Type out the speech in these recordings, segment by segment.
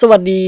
สวัสดี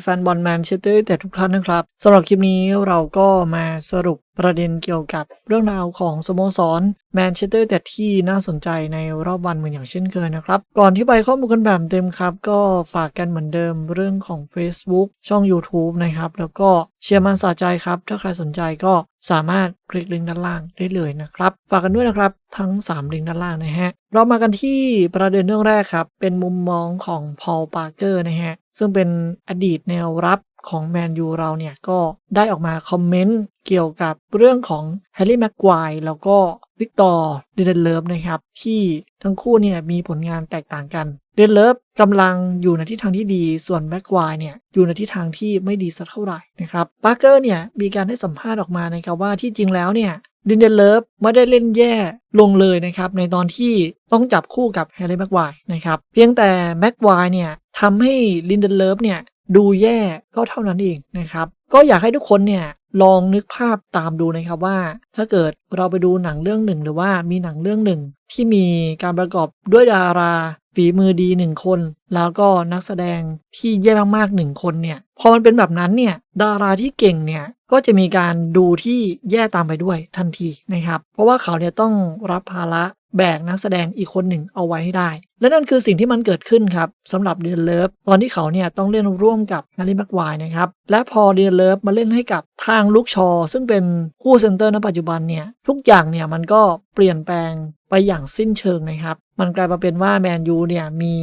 แฟนบอลแมนเชสเตอร์แต่ทุกท่านนะครับสำหรับคลิปนี้เราก็มาสรุปประเด็นเกี่ยวกับเรื่องราวของสโมสรแมนเชสเตอร์แต่ที่น่าสนใจในรอบวันเหมือนอย่างเช่นเคยนะครับ ก่อนที่ไปข้อมูลกันแบบเต็มครับ ก็ฝากกันเหมือนเดิมเรื่องของ Facebook ช่อง YouTube นะครับ แล้วก็เชียร์มันสาใจครับ ถ้าใครสนใจก็สามารถคลิกลิงก์ด้านล่างได้เลยนะครับ ฝากกันด้วยนะครับทั้ง 3 ลิงก์ด้านล่างนะฮะ เรามากันที่ประเด็นเรื่องแรกครับ เป็นมุมมองของพอลปาร์เกอร์นะฮะซึ่งเป็นอดีตแนวรับของแมนยูเราเนี่ยก็ได้ออกมาคอมเมนต์ เกี่ยวกับเรื่องของแฮร์รี่แม็กควายแล้วก็วิกตอร์เดนเลิฟนะครับที่ทั้งคู่เนี่ยมีผลงานแตกต่างกันเดนเลิฟกำลังอยู่ในทิศทางที่ดีส่วนแม็กควายเนี่ยอยู่ในทิศทางที่ไม่ดีสักเท่าไหร่นะครับปาร์เกอร์เนี่ยมีการให้สัมภาษณ์ออกมานะครับว่าที่จริงแล้วเนี่ย ดินเดนเลิฟไม่ได้เล่นแย่ลงเลยนะครับในตอนที่ต้องจับคู่กับแฮร์รี่แม็กควายนะครับเพียงแต่แม็กควายเนี่ยทำให้ลินเดนเลิฟเนี่ยดูแย่ก็เท่านั้นเองนะครับก็อยากให้ทุกคนเนี่ยลองนึกภาพตามดูนะครับว่า ถ้าเกิดเราไปดูหนังเรื่องหนึ่งหรือว่ามีหนังเรื่องหนึ่ง ที่มีการประกอบด้วยดาราฝีมือดีหนึ่งคน แล้วก็นักแสดงที่แย่มากๆหนึ่งคนเนี่ย พอมันเป็นแบบนั้นเนี่ยดาราที่เก่งเนี่ยก็จะมีการดูที่แย่ตามไปด้วยทันทีนะครับ เพราะว่าเขาเนี่ยต้องรับภาระแบกนักแสดงอีกคนหนึ่งเอาไว้ให้ได้ และนั่นคือสิ่งที่มันเกิดขึ้นครับสำหรับเดนเลิฟตอนที่เขาเนี่ยต้องเล่นร่วมกับฮาริมักวายนะครับ และพอเดนเลิฟมาเล่นให้กับทางลูกชอ ซึ่งเป็นคู่เซนเตอร์ณปัจจุบันเนี่ยทุกอย่างเนี่ยมันก็เปลี่ยนแปลงไปอย่างสิ้นเชิงนะครับ มันกลายมาเป็นว่าแมนยูเนี่ยมี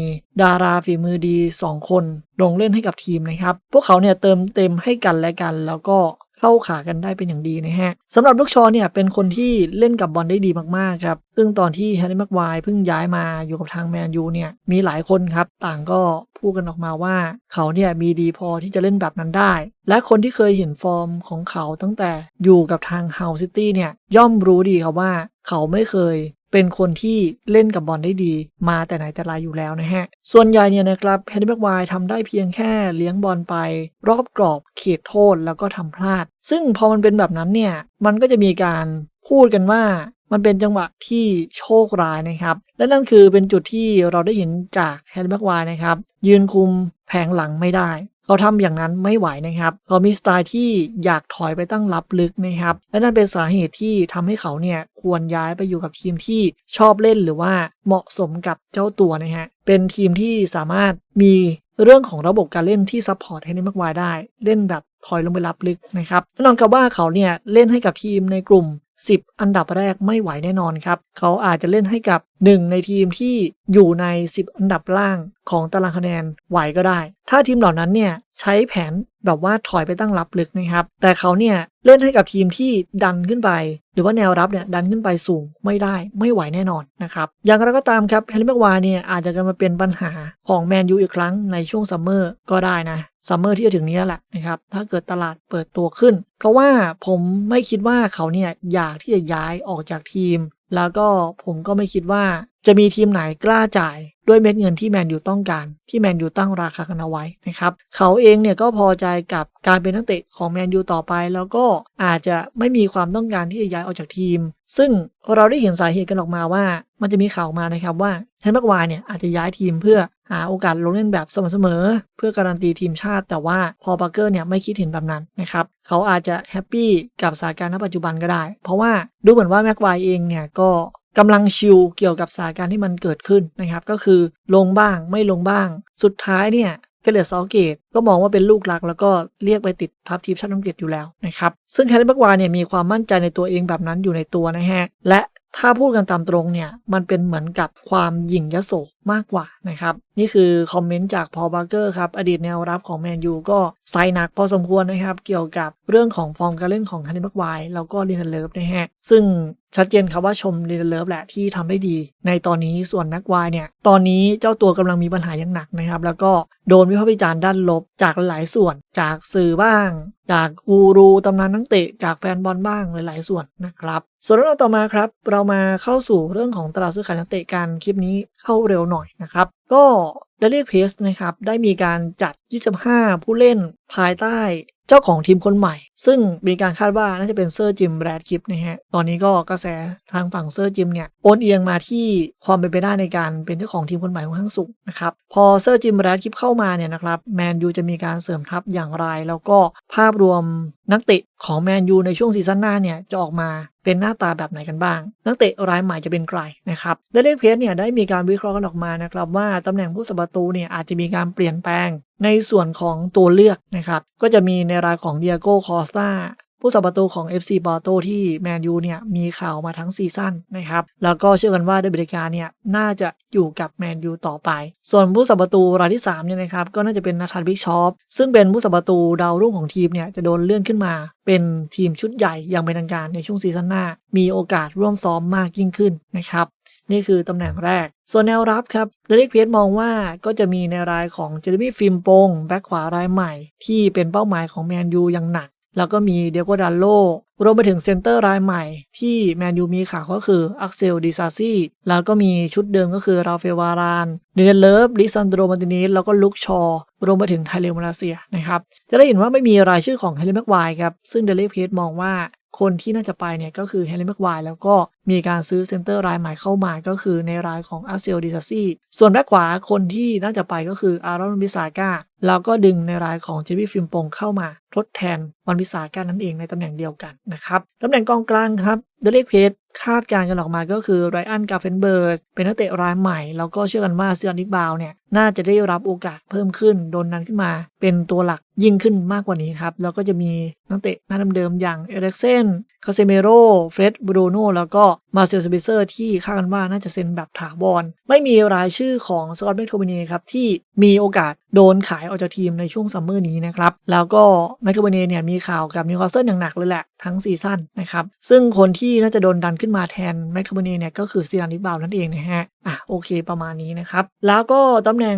ดาราฝีมือดี 2 คน ลงเล่นให้กับทีมนะครับ พวกเขาเนี่ยเติมเต็มให้กันและกัน แล้วก็เข้าขากันได้เป็นอย่างดีนะฮะสำหรับลูกชอเนี่ยเป็นคนที่เล่นกับบอลได้ดีมากๆครับ ซึ่งตอนที่แฮร์รี่แม็กวายเพิ่งย้ายมาอยู่กับทางแมนยูเนี่ยมีหลายคนครับ ต่างก็พูดกันออกมาว่า เขาเนี่ยมีดีพอที่จะเล่นแบบนั้นได้ และคนที่เคยเห็นฟอร์มของเขาตั้งแต่อยู่กับทางเฮาซิตี้เนี่ยย่อมรู้ดีครับว่า เขาไม่เคย เป็นคนที่เล่นกับบอลได้ดี มาแต่ไหนแต่ไรอยู่แล้วนะฮะ ส่วนใหญ่เนี่ยนะครับแฮร์รี่แม็กควายทำได้เพียงแค่เลี้ยงบอลไป รอบกรอบเขตโทษแล้วก็ทำพลาด ซึ่งพอมันเป็นแบบนั้นเนี่ย มันก็จะมีการพูดกันว่ามันเป็นจังหวะที่โชคร้ายนะครับ และนั่นคือเป็นจุดที่เราได้เห็นจากแฮร์รี่แม็กควายนะครับ ยืนคุมแผงหลังไม่ได้ เขาทำอย่างนั้นไม่ไหวนะครับเขามีสไตล์ที่อยากถอยไปตั้งรับลึกนะครับ และนั่นเป็นสาเหตุที่ทำให้เขาเนี่ยควรย้ายไปอยู่กับทีมที่ชอบเล่นหรือว่าเหมาะสมกับเจ้าตัวนะฮะ เป็นทีมที่สามารถมีเรื่องของระบบการเล่นที่ซัพพอร์ตให้ได้มากมายได้ เล่นแบบถอยลงไปรับลึกนะครับแน่นอนครับว่าเขาเนี่ยเล่นให้กับทีมในกลุ่ม 10 อันดับแรกไม่ไหวแน่นอนครับ เขาอาจจะเล่นให้กับ1ในทีมที่อยู่ใน 10 อันดับล่างของตารางคะแนนไหวก็ได้ ถ้าทีมเหล่านั้นเนี่ยใช้แผนแบบว่าถอยไปตั้งรับลึกนะครับ แต่เขาเนี่ยเล่นให้กับทีมที่ดันขึ้นไป หรือว่าแนวรับเนี่ยดันขึ้นไปสูงไม่ได้ไม่ไหวแน่นอนนะครับ อย่างไรก็ตามครับแฮร์รี่แม็กวายเนี่ยอาจจะกลายมาเป็นปัญหาของแมนยูอีกครั้งในช่วงซัมเมอร์ก็ได้นะซัมเมอร์ที่จะถึงนี้แหละนะครับถ้าเกิดตลาดเปิดตัวขึ้น เพราะว่าผมไม่คิดว่าเขาเนี่ยอยากที่จะย้ายออกจากทีม แล้วก็ผมก็ไม่คิดว่าจะมีทีมไหนกล้าจ่าย ด้วยเม็ดเงินที่แมนยูต้องการ ที่แมนยูตั้งราคากันเอาไว้นะครับเขาเองเนี่ยก็พอใจกับการเป็นนักเตะของแมนยูต่อไป แล้วก็อาจจะไม่มีความต้องการที่จะย้ายออกจากทีม ซึ่งเราได้เห็นสาเหตุกันออกมาว่า มันจะมีข่าวมานะครับว่าเฮนแม็กวายเนี่ยอาจจะย้ายทีมเพื่อหาโอกาสลงเล่นแบบสม่ำเสมอ เพื่อการันตีทีมชาติ แต่ว่าพอปาร์เกอร์เนี่ยไม่คิดเห็นแบบนั้นนะครับเขาอาจจะแฮปปี้กับสถานการณ์ณปัจจุบันก็ได้ เพราะว่าดูเหมือนว่าแม็กวายเองเนี่ยก็ กำลังชิวเกี่ยวกับสถานการณ์ที่มันเกิดขึ้นนะครับ ก็คือลงบ้างไม่ลงบ้าง สุดท้ายเนี่ยเกเรตซอเกตก็มองว่าเป็นลูกหลัก แล้วก็เรียกไปติดทัพทีมชาติอังกฤษอยู่แล้วนะครับ ซึ่งแฮร์รี่บักวาเนี่ยมีความมั่นใจในตัวเองแบบนั้นอยู่ในตัวนะฮะ และ ถ้าพูดกันตามตรงเนี่ยมันเป็นเหมือนกับความหยิ่งยโสมากกว่านะครับ นี่คือคอมเมนต์จากพอบาร์เกอร์ครับ อดีตแนวรับของแมนยูก็ใส่หนักพอสมควรนะครับ เกี่ยวกับเรื่องของฟอร์มการเล่นของฮันนี่แม็กไวแล้วก็ลินเลิฟนะฮะ ซึ่งชัดเจนครับว่าชมลินเลิฟแหละที่ทำได้ดี ในตอนนี้ส่วนแม็กไวเนี่ย ตอนนี้เจ้าตัวกำลังมีปัญหาอย่างหนักนะครับ แล้วก็ โดนวิพากษ์วิจารณ์ด้านลบจากหลายส่วน จากสื่อบ้าง จากกูรูตำนานนักเตะจากแฟนบอลบ้างหลาย ๆ ส่วนนะครับ ส่วนเรื่องต่อมาครับ เรามาเข้าสู่เรื่องของตลาดซื้อขายนักเตะกันคลิปนี้เข้าเร็วหน่อยนะครับ ก็ได้เรียกเพสนะครับได้มีการจัด 25 ผู้เล่นภายใต้ เจ้าของทีมคนใหม่ ซึ่งมีการคาดว่าน่าจะเป็นเซอร์จิมแบรดคิปนะฮะ ตอนนี้ก็กระแสทางฝั่งเซอร์จิมเนี่ยโอนเอียงมาที่ความเป็นไปได้ในการเป็นเจ้าของทีมคนใหม่ค่อนข้างสูงนะครับ พอเซอร์จิมแบรดคิปเข้ามาเนี่ยนะครับแมนยูจะมีการเสริมทัพอย่างไร แล้วก็ภาพรวมนักเตะของแมนยูในช่วงซีซั่นหน้าเนี่ยจะออกมา เป็นหน้าตาแบบไหนกันบ้าง นักเตะรายใหม่จะเป็นใครนะครับเดลเลกเพสเนี่ยได้มีการวิเคราะห์กันออกมานะครับว่าตำแหน่งผู้สาประตูเนี่ยอาจจะมีการเปลี่ยนแปลงในส่วนของตัวเลือกนะครับก็จะมีในรายของเดียโก้คอสตา ผู้สับประตูของ FC ปอโตที่แมนยูเนี่ยมีข่าวมาทั้งซีซั่นนะครับ แล้วก็เชื่อกันว่าเดบิเดกาเนี่ยน่าจะอยู่กับแมนยูต่อไป ส่วนผู้สับประตูรายที่3เนี่ยนะครับก็น่าจะเป็นนาธานบิกชอปซึ่งเป็นผู้สับประตูดาวรุ่งของทีมเนี่ยจะโดนเลื่อนขึ้นมา เป็นทีมชุดใหญ่อย่างเป็นทางการในช่วงซีซั่นหน้า มีโอกาสร่วมซ้อมมากยิ่งขึ้นนะครับนี่คือตำแหน่งแรก ส่วนแนวรับครับเดลิกเพียสมองว่าก็จะมีในรายของเจอร์มี่ฟิล์มโปงแบ็คขวารายใหม่ ที่เป็นเป้าหมายของแมนยูอย่างหนัก แล้วก็มีเดียโกดันโล รวมไปถึงเซนเตอร์รายใหม่ที่แมนยูมีข่าวก็คืออักเซลดิซาซีแล้วก็มีชุดเดิมก็คือราเฟลวารานเดนเลิฟลิซันโดรมาตินิสแล้วก็ลุกชอรวมไปถึงไทเลมาเลเซียนะครับ จะได้เห็นว่าไม่มีรายชื่อของเฮเลแม็กไวครับ ซึ่งเดลิกเพียสมองว่าคนที่น่าจะไปเนี่ยก็คือเฮเลนแม็กไวแล้วก็มีการซื้อเซนเตอร์รายใหม่เข้ามาก็คือในรายของอาเซลดิซาซีส่วนแบ็คขวาคนที่น่าจะไปก็คืออารอนบิซาก้าแล้วก็ดึงในรายของเจมี่ฟิล์มปงเข้ามาทดแทนวันบิซาก้านั่นเองในตำแหน่งเดียวกันนะครับตำแหน่งกองกลางครับ เดเล็กเพจคาดการณ์กันออกมาก็คือไรอันกาเฟนเบิร์ดเป็นนักเตะรายใหม่ แล้วก็เชื่อกันว่าเซียนิกบาวเนี่ย น่าจะได้รับโอกาสเพิ่มขึ้นโดนนั้นขึ้นมา เป็นตัวหลักยิ่งขึ้นมากกว่านี้ครับ แล้วก็จะมีนักเตะหน้าเดิมๆอย่างเอเร็กเซนคาเซเมโรเฟรดบรูโนแล้วก็มาเซลสเปเซอร์ที่คาดกันว่าน่าจะเซ็นแบบถาวรไม่มีรายชื่อของสกอตแมคโทมินีครับที่มีโอกาสโดนขายออกจากทีมในช่วงซัมเมอร์นี้นะครับแล้วก็แมคโทมินีเนี่ยมีข่าวกับนิวคาสเซิลอย่างหนักเลยแหละทั้งซีซั่นนะครับซึ่งคนที่น่าจะโดนดันขึ้นมาแทนแมคคาเบเน่เนี่ยก็คือซีรานิบาวนั่นเองนะฮะอะโอเคประมาณนี้นะครับแล้วก็ตำแหน่ง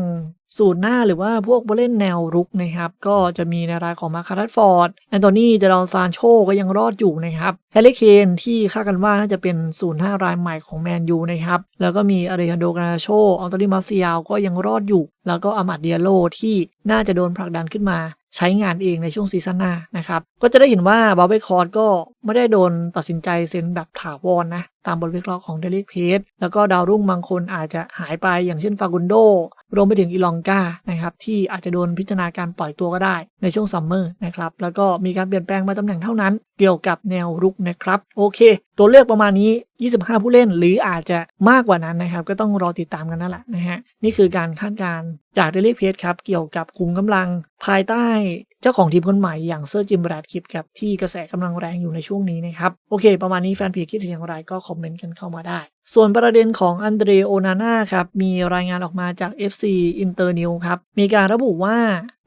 สูตรหน้าหรือว่าพวกผู้เล่นแนวรุกนะครับ ก็จะมีในรายของมาคารัสฟอร์ดแอนโทนีเจดอนซานโชก็ยังรอดอยู่นะครับแฮร์รี่เคนที่คาดกันว่าน่าจะเป็นศูนย์ห้ารายใหม่ของแมนยูนะครับแล้วก็มีอาริฮันโดกานาโชอองโตนีมาเซียลก็ยังรอดอยู่ แล้วก็อามัดเดียโลที่น่าจะโดนผลักดันขึ้นมาใช้งานเองในช่วงซีซั่นหน้านะครับ ก็จะได้เห็นว่าบาเบคอร์ดก็ไม่ได้โดนตัดสินใจเซ็นแบบถาวรนนะ ตามบทวิเคราะห์ของเดลิกเพจแล้วก็ดาวรุ่งบางคนอาจจะหายไปอย่างเช่นฟากุนโด รวมไปถึงอีลองกานะครับที่อาจจะโดนพิจารณาการปล่อยตัวก็ได้ในช่วงซัมเมอร์นะครับแล้วก็มีการเปลี่ยนแปลงมาตำแหน่งเท่านั้น เกี่ยวกับแนวรุกนะครับ โอเค ตัวเลือกประมาณนี้ 25 ผู้เล่น หรืออาจจะมากกว่านั้นนะครับ ก็ต้องรอติดตามกันนั่นแหละนะฮะ นี่คือการคาดการณ์จากเดลิเพจครับ เกี่ยวกับคุมกำลังภายใต้เจ้าของทีมคนใหม่อย่างเซอร์จิมแบรดคิปครับ ที่กระแสกำลังแรงอยู่ในช่วงนี้นะครับ โอเค ประมาณนี้แฟนเพจคิดเห็นอย่างไรก็คอมเมนต์กันเข้ามาได้ ส่วนประเด็นของอันเดรโอนาน่าครับ มีรายงานออกมาจาก FC Inter New ครับ มีการระบุว่า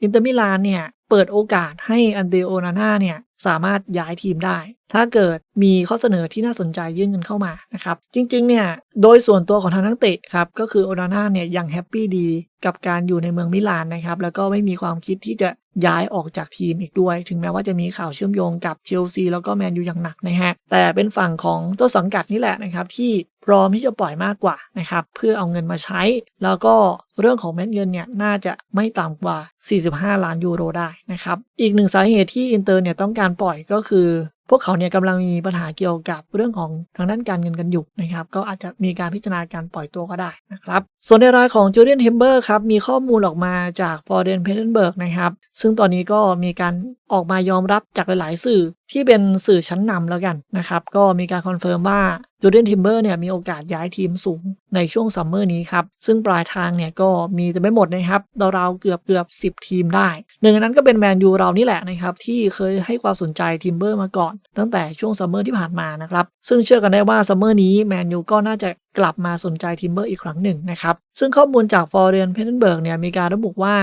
อินเตอร์มิลานเนี่ยเปิดโอกาสให้อันเดรโอนาน่าเนี่ย สามารถย้ายทีมได้ ถ้าเกิดมีข้อเสนอที่น่าสนใจยื่นเงินเข้ามานะครับ จริงๆ เนี่ย โดยส่วนตัวของทางนักเตะครับ ก็คือโอนาน่าเนี่ยยังแฮปปี้ดีกับการอยู่ในเมืองมิลานนะครับ แล้วก็ไม่มีความคิดที่จะ ย้ายออกจากทีมอีกด้วย ถึงแม้ว่าจะมีข่าวเชื่อมโยงกับเชลซีแล้วก็แมนยูอย่างหนักนะฮะ แต่เป็นฝั่งของต้นสังกัดนี่แหละนะครับ ที่พร้อมที่จะปล่อยมากกว่านะครับ เพื่อเอาเงินมาใช้ แล้วก็เรื่องของเม็ดเงินเนี่ย น่าจะไม่ต่ำกว่า 45 ล้านยูโรได้นะครับ อีกหนึ่งสาเหตุที่อินเตอร์เนี่ยต้องการปล่อยก็คือ พวกเขาเนี่ยกำลังมีปัญหาเกี่ยวกับเรื่องของทางด้านการเงินกันอยู่นะครับ ก็อาจจะมีการพิจารณาการปล่อยตัวก็ได้นะครับ ส่วนในรายของจูเลียนเทมเบอร์ครับ มีข้อมูลออกมาจากฟอร์เดนเพนเบิร์กนะครับ ซึ่งตอนนี้ก็มีการออกมายอมรับจากหลาย ๆ สื่อ ที่เป็นสื่อชั้นนำแล้วกันนะครับก็มีการคอนเฟิร์มว่าจูเดนทิมเบอร์เนี่ยมีโอกาสย้ายทีมสูงในช่วงซัมเมอร์นี้ครับซึ่งปลายทางเนี่ยก็มีแต่ไม่หมดนะครับราวๆเกือบเกือบ 10 ทีมได้ หนึ่งในนั้นก็เป็นแมนยูเรานี่แหละนะครับที่เคยให้ความสนใจทิมเบอร์มาก่อน ตั้งแต่ช่วงซัมเมอร์ที่ผ่านมานะครับซึ่งเชื่อกันได้ว่าซัมเมอร์นี้แมนยูก็น่าจะ กลับมาสนใจทิมเบอร์อีกครั้งหนึ่งนะครับ ซึ่งข้อมูลจากฟอร์เรนเพนเบิร์กเนี่ยมีการระบุว่า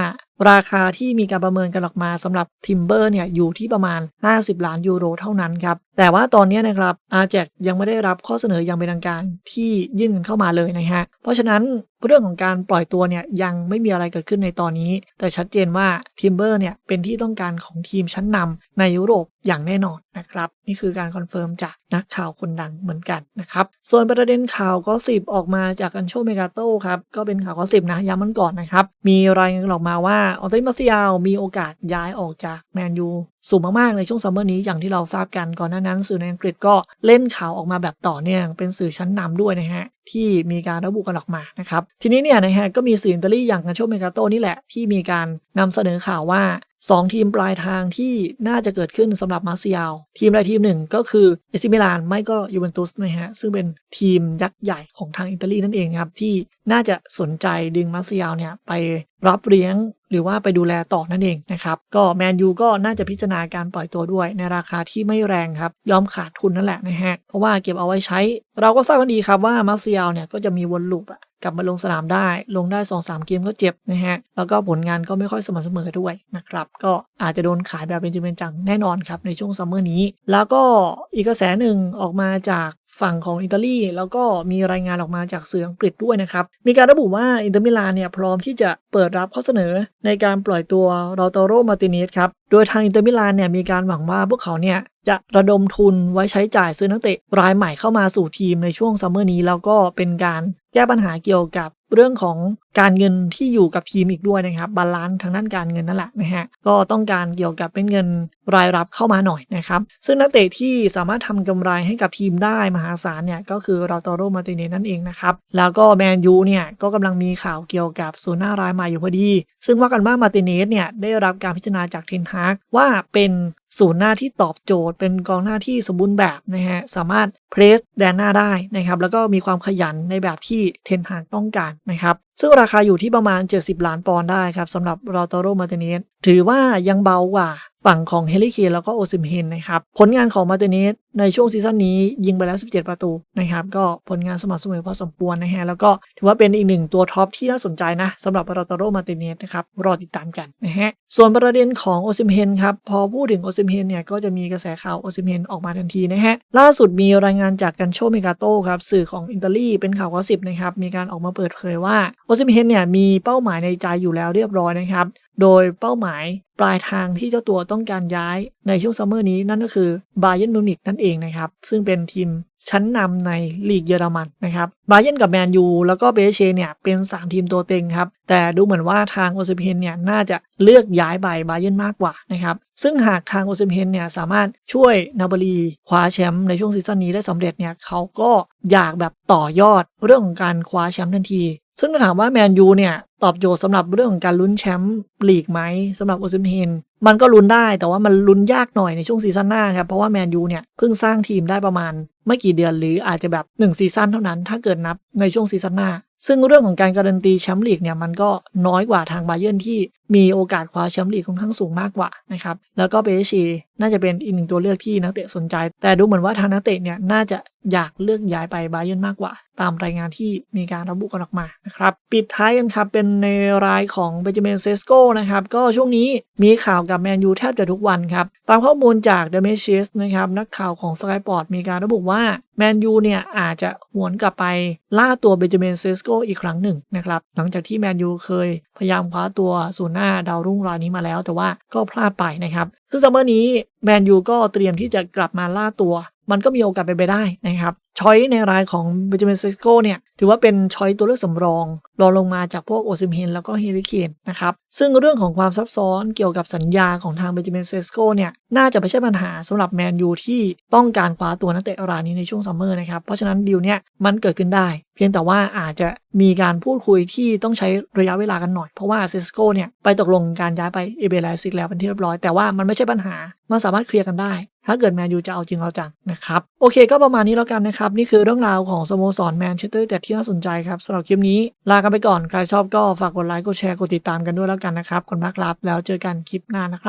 ราคาที่มีการประเมินกันออกมาสำหรับทิมเบอร์เนี่ยอยู่ที่ประมาณ 50 ล้านยูโรเท่านั้นครับ แต่ว่าตอนนี้นะครับอาแจกยังไม่ได้รับข้อเสนออย่างเป็นทางการที่ยื่นเงินเข้ามาเลยนะฮะ เพราะฉะนั้นเรื่องของการปล่อยตัวเนี่ยยังไม่มีอะไรเกิดขึ้นในตอนนี้ แต่ชัดเจนว่าทิมเบอร์เนี่ยเป็นที่ต้องการของทีมชั้นนำในยุโรปอย่างแน่นอน นะครับ นี่คือการคอนเฟิร์มจากนักข่าวคนดังเหมือนกันนะครับ ส่วนประเด็นข่าวก็สิบออกมาจากกันโชเมกาโต้ครับ ก็เป็นข่าวก็สิบนะย้ำมันก่อนนะครับ มีรายงานออกมาว่าออตติมาซิยาลมีโอกาสย้ายออกจากแมนยูสูงมาก ๆ ในช่วงซัมเมอร์นี้อย่างที่เราทราบกันก่อนหน้านั้นสื่อในอังกฤษก็เล่นข่าวออกมาแบบต่อเนื่อง เป็นสื่อชั้นนำด้วยนะฮะ ที่มีการระบุกันออกมานะครับ ทีนี้เนี่ยนะฮะก็มีสื่ออิตาลีอย่างกันโชเมกาโตนี่แหละที่มีการนำเสนอข่าวว่า 2 ทีมปลายทางที่น่าจะเกิดขึ้นสำหรับมาเซียลทีมใดทีมหนึ่งก็คือเอซิมิลานไม่ก็ยูเวนตุสนะฮะซึ่งเป็นทีมยักษ์ใหญ่ของทางอิตาลีนั่นเองครับที่น่าจะสนใจดึงมาเซียลเนี่ยไป รับเลี้ยงหรือว่าไปดูแลต่อนั่นเองนะครับ ก็แมนยูก็น่าจะพิจารณาการปล่อยตัวด้วยในราคาที่ไม่แรงครับ ยอมขาดทุนนั่นแหละนะฮะ เพราะว่าเก็บเอาไว้ใช้ เราก็ทราบกันดีครับว่ามาร์เซียลเนี่ยก็จะมีวนลูปกลับมาลงสนามได้ ลงได้ 2-3 เกมก็เจ็บนะฮะ แล้วก็ผลงานก็ไม่ค่อยสม่ำเสมอด้วยนะครับ ก็อาจจะโดนขายแบบเป็นจริงเป็นจังแน่นอนครับในช่วงซัมเมอร์นี้ แล้วก็อีกกระแสหนึ่งออกมาจาก ฝั่งของอิตาลีแล้วก็มีรายงานออกมาจากสื่ออังกฤษด้วยนะครับ มีการระบุว่าอินเตอร์มิลานเนี่ยพร้อมที่จะเปิดรับข้อเสนอในการปล่อยตัวรอโตโรมาติเนสครับ โดยทางอินเตอร์มิลานเนี่ยมีการหวังว่าพวกเขาเนี่ยจะระดมทุนไว้ใช้จ่ายซื้อนักเตะรายใหม่เข้ามาสู่ทีมในช่วงซัมเมอร์นี้ แล้วก็เป็นการแก้ปัญหาเกี่ยวกับ เรื่องของการเงินที่อยู่กับทีมอีกด้วยนะครับบาลานซ์ทางด้านการเงินนั่นแหละนะฮะก็ต้องการเกี่ยวกับเป็นเงินรายรับเข้ามาหน่อยนะครับซึ่งนักเตะที่สามารถทำกำไรให้กับทีมได้มหาศาลเนี่ยก็คือราตโรมาติเนสนั่นเองนะครับแล้วก็แมนยูเนี่ยก็กำลังมีข่าวเกี่ยวกับศูนย์หน้ารายใหม่อยู่พอดี ซึ่งว่ากันว่ามาติเนสเนี่ยได้รับการพิจารณาจากเทนฮากว่าเป็นศูนย์หน้าที่ตอบโจทย์ เป็นกองหน้าที่สมบูรณ์แบบนะฮะสามารถเพรสแดนหน้าได้นะครับแล้วก็มีความขยันในแบบที่เทนฮากต้องการนะครับ ซึ่งราคาอยู่ที่ประมาณ 70 ล้านปอนด์ได้ครับสำหรับราโตโรมาติเนสถือว่ายังเบากว่าฝั่งของเฮลิเคนแล้วก็โอซิมเฮนนะครับ ผลงานของมาติเนสในช่วงซีซั่นนี้ยิงไปแล้ว 17 ประตูนะครับ ก็ผลงานสม่ำเสมอพอสมควรนะฮะ แล้วก็ถือว่าเป็นอีกหนึ่งตัวท็อปที่น่าสนใจนะสำหรับราโตโรมาติเนสนะครับ รอติดตามกันนะฮะ ส่วนประเด็นของโอซิมเฮนครับ พอพูดถึงโอซิมเฮนเนี่ย ก็จะมีกระแสข่าวโอซิมเฮนออกมาทันทีนะฮะ ล่าสุดมีรายงานจากกันโชเมกาโต้ครับสื่อของอิตาลีเป็นข่าวก็สิบนะครับมีการออกมาเปิดเผยว่าโอซิมเฮนเนี่ยมีเป้าหมายในใจอยู่แล้วเรียบร้อยนะครับ โดยเป้าหมายปลายทางที่เจ้าตัวต้องการย้ายในช่วงซัมเมอร์นี้นั่นก็คือบาเยนมิวนิกนั่นเองนะครับ ซึ่งเป็นทีมชั้นนำในลีกเยอรมันนะครับบาเยนกับแมนยูแล้วก็เบเชเนี่ยเป็น 3 ทีมตัวเต็งครับ แต่ดูเหมือนว่าทางโอซิเพนเนี่ยน่าจะเลือกย้ายใบบาเยนมากกว่านะครับ ซึ่งหากทางโอซิเพนเนี่ยสามารถช่วยนาบารีคว้าแชมป์ในช่วงซีซั่นนี้ได้สำเร็จเนี่ยเขาก็อยากแบบต่อยอดเรื่องของการคว้าแชมป์ทันที ซึ่งถ้าถามว่าแมนยูเนี่ย ตอบโจทย์สำหรับเรื่องของการลุ้นแชมป์ลีกไหมสำหรับโอซิมเฮนมันก็ลุ้นได้แต่ว่ามันลุ้นยากหน่อยในช่วงซีซั่นหน้าครับ เพราะว่าแมนยูเนี่ย เพิ่งสร้างทีมได้ประมาณ ไม่กี่เดือนหรืออาจจะแบบ 1 ซีซั่นเท่านั้น ถ้าเกิดนับในช่วงซีซั่นหน้า ซึ่งเรื่องของการการันตีแชมป์ลีกเนี่ยมันก็น้อยกว่าทางบาเยิร์นที่มีโอกาสคว้าแชมป์ลีกค่อนข้างสูงมากกว่านะครับแล้วก็เปเชน่าจะเป็นอีกหนึ่งตัวเลือกที่นักเตะสนใจ แต่ดูเหมือนว่าทางนักเตะเนี่ยน่าจะอยากเลือกย้ายไปบาเยนมากกว่า ตามรายงานที่มีการระบุกันออกมานะครับ ปิดท้ายกันครับ เป็นในรายของเบนจามินเซสโกนะครับ ก็ช่วงนี้มีข่าวกับแมนยูแทบจะทุกวันครับ ตามข้อมูลจากเดอะเมชิสนะครับ นักข่าวของสกายปอร์ตมีการระบุว่าแมนยูเนี่ยอาจจะหวนกลับไปล่าตัวเบนจามินเซสโกอีกครั้งหนึ่งนะครับ หลังจากที่แมนยูเคยพยายามคว้าตัวศูนย์หน้าดาวรุ่งรายนี้มาแล้ว แต่ว่าก็พลาดไปนะครับซึ่งซัมเมอร์นี้แมนยูก็เตรียมที่จะกลับมาล่าตัว มันก็มีโอกาสเป็นไปได้นะครับช้อยในรายของเบนจามินเซสโกเนี่ยถือว่าเป็นช้อยตัวเลือกสำรอง รองลงมาจากพวกโอซิมเฮนแล้วก็เฮริเคนนะครับซึ่งเรื่องของความซับซ้อนเกี่ยวกับสัญญาของทางเบนจามินเซสโกเนี่ยน่าจะไม่ใช่ปัญหาสำหรับแมนยูที่ต้องการคว้าตัวนักเตะรายนี้ในช่วงซัมเมอร์นะครับเพราะฉะนั้นดีลเนี่ยมันเกิดขึ้นได้ เพียงแต่ว่าอาจจะมีการพูดคุยที่ต้องใช้ระยะเวลากันหน่อยเพราะว่าเซสโกเนี่ยไปตกลงการย้ายไปเอเบรซิกแล้วเป็นที่เรียบร้อยแต่ว่ามันไม่ใช่ปัญหามันสามารถเคลียร์กันได้ ถ้าเกิดแมนยูจะเอาจริงเอาจังนะครับโอเคก็ประมาณนี้แล้วกันนะครับนี่คือเรื่องราวของสโมสรแมนเชสเตอร์แต่ที่น่าสนใจครับสำหรับคลิปนี้ลากันไปก่อนใครชอบก็ฝากกดไลค์กดแชร์กดติดตามกันด้วยแล้วกันนะครับคนรักครับแล้วเจอกันคลิปหน้านะครับ